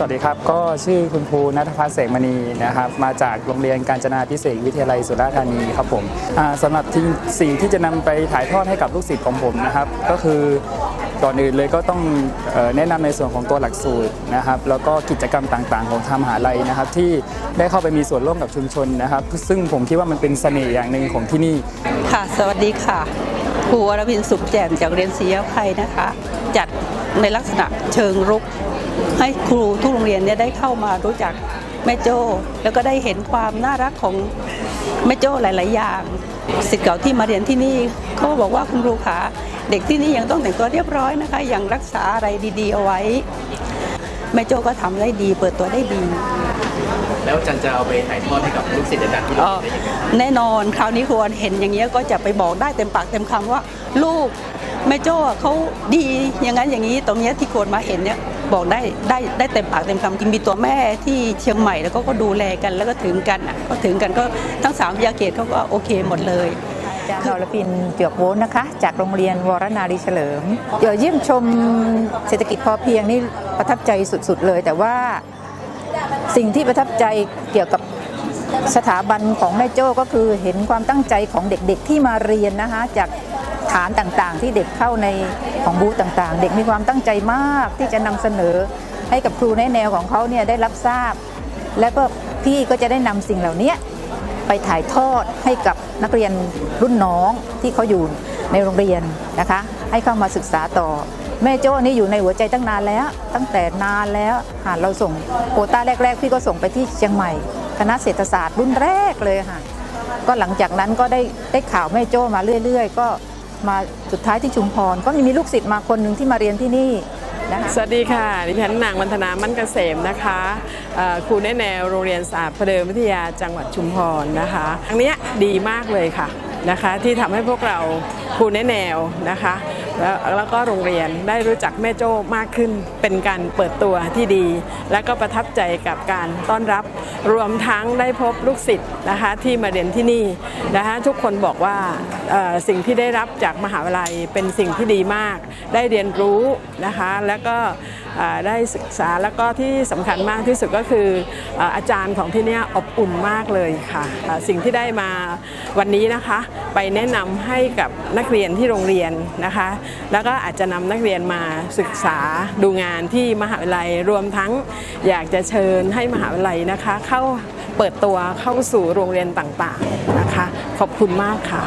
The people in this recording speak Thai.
สวัสดีครับ ก็ชื่อคุณครูนัทพัฒน์เสกมณีนะครับ มาจากโรงเรียนการจนาพิเศษวิทยาลัยสุราษฎร์ธานีครับผมอ่าสำหรับที่สิ่งที่จะนำไปถ่ายทอดให้กับลูกศิษย์ของผมนะครับ ก็คือก่อนอื่นเลยก็ต้องแนะนำในส่วนของตัวหลักสูตรนะครับ แล้วก็กิจกรรมต่างๆ ของทางมหาลัยนะครับ ที่ได้เข้าไปมีส่วนร่วมกับชุมชนนะครับ ซึ่งผมคิดว่ามันเป็นเสน่ห์อย่างหนึ่งของที่นี่ ค่ะ สวัสดีค่ะครูวรวินสุขแจ่มจากเรียนศรียภัยนะคะ จัดในลักษณะเชิงรุก ให้ครูทุกโรงเรียนเนี่ยได้เข้ามารู้จักแม่โจ้แล้วก็ได้เห็นความน่ารักของแม่โจ้หลาย ๆ อย่างสิทธิ์เก่าที่มาเรียนที่นี่เขาบอกว่าคุณครูขาเด็กที่นี่ยังต้องแต่งตัวเรียบร้อยนะคะยังรักษาอะไรดี ๆ เอาไว้แม่โจ้ก็ทำได้ดี เปิดตัวได้ดีแล้วจันจะเอาไปถ่ายทอดให้กับลูกศิษย์อาจารย์ที่โรงเอ่อเรียนได้ยังไงแน่นอนคราวนี้ควรเห็นอย่างเงี้ยก็จะไปบอกได้เต็มปากเต็มคำว่า ลูกแม่โจ้เขาดีอย่างนั้นอย่างนี้ตรงเนี้ยที่ควรมาเห็นเนี่ย บอกได้ได้ได้เต็มปากเต็มคำจริงมีตัวแม่ที่เชียงใหม่แล้วก็ก็ดูแลกันแล้วก็ถึงกันอะก็ถึงกันก็ทั้งสามวิทยาเขตเขาก็โอเคหมดเลยอาจารย์อรพินเปียกโวนนะคะ จากโรงเรียนวรนารีเฉลิมเดี๋ยวเยี่ยมชมเศรษฐกิจพอเพียงนี่ประทับใจสุด ๆ เลย แต่ว่าสิ่งที่ประทับใจเกี่ยวกับสถาบันของแม่โจ้ก็คือเห็นความตั้งใจของเด็กๆที่มาเรียนนะคะ จาก ฐานต่างๆ ที่เด็กเข้าในของบูธต่างๆ เด็กมีความตั้งใจมากที่จะนำเสนอ ให้กับครูในแนวของเขาเนี่ยได้รับทราบ แล้วก็พี่ก็จะได้นำสิ่งเหล่านี้ไปถ่ายทอดให้กับนักเรียนรุ่นน้องที่เขาอยู่ในโรงเรียนนะคะ ให้เข้ามาศึกษาต่อ แม่โจ้นี่อยู่ในหัวใจตั้งนานแล้ว ตั้งแต่นานแล้วหาเราส่งโคต้าแรก ๆ พี่ก็ส่งไปที่เชียงใหม่ คณะเศรษฐศาสตร์รุ่นแรกเลยค่ะก็หลังจากนั้นก็ได้ได้ข่าวแม่โจ้มาเรื่อย ๆ ก็ มาสุดท้ายที่ชุมพร ก็มีลูกศิษย์มาคนหนึ่งที่มาเรียนที่นี่นะคะสวัสดีค่ะ ดิฉันนางวันธนามั่นเกษมนะคะครูแนแนวโรงเรียนศาสตร์พระเดิมวิทยาจังหวัดชุมพรนะคะครั้งนี้ดีมากเลยค่ะนะคะที่ทำให้พวกเราครูแนแนวนะคะแล้วแล้วก็โรงเรียนได้รู้จักแม่โจ้มากขึ้น เป็นการเปิดตัวที่ดี และก็ประทับใจกับการต้อนรับ รวมทั้งได้พบลูกศิษย์นะคะที่มาเรียนที่นี่นะคะทุกคนบอกว่า สิ่งที่ได้รับจากมหาวิทยาลัยเป็นสิ่งที่ดีมาก ได้เรียนรู้นะคะแล้วก็ได้ศึกษาแล้วก็ที่สำคัญมากที่สุดก็คืออาจารย์ของที่นี่อบอุ่นมากเลยค่ะ สิ่งที่ได้มาวันนี้นะคะ ไปแนะนำให้กับนักเรียนที่โรงเรียนนะคะ แล้วก็อาจจะนำนักเรียนมาศึกษาดูงานที่มหาวิทยาลัยรวมทั้งอยากจะเชิญให้มหาวิทยาลัยนะคะ เข้า เปิดตัวเข้าสู่โรงเรียนต่างๆนะคะ ขอบคุณมากค่ะ